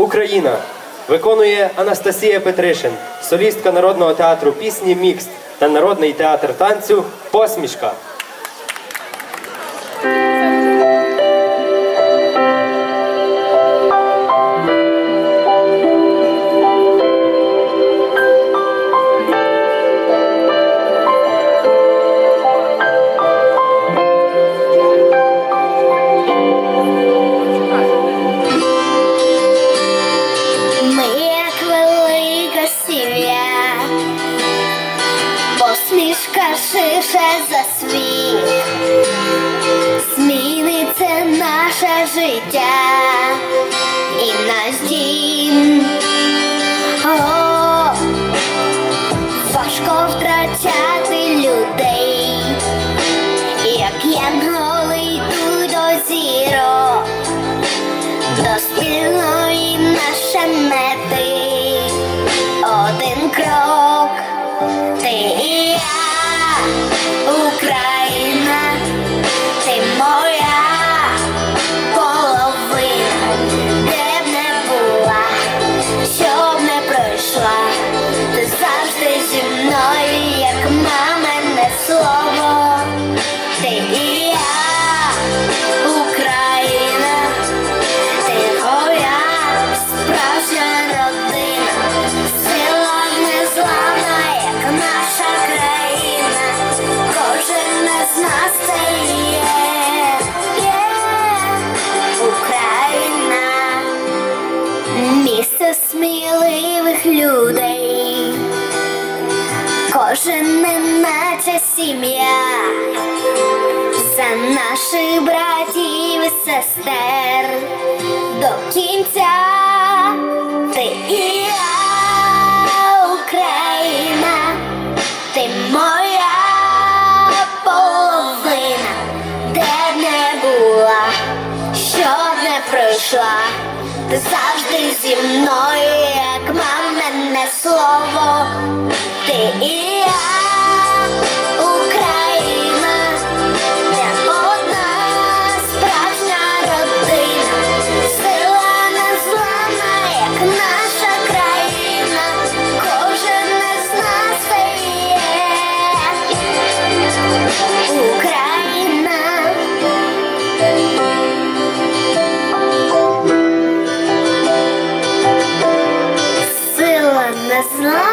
Україна виконує Анастасія Петришин, солістка народного театру пісні Мікс та народний театр танцю Посмішка. Посмішка ширше за світ, зміниться наше життя кожен неначе сім'я. За наших братів і сестер. До кінця. Ти і я, Україна, ти моя половина, де не була, що не пройшла, ти завжди зі мною, Aslan.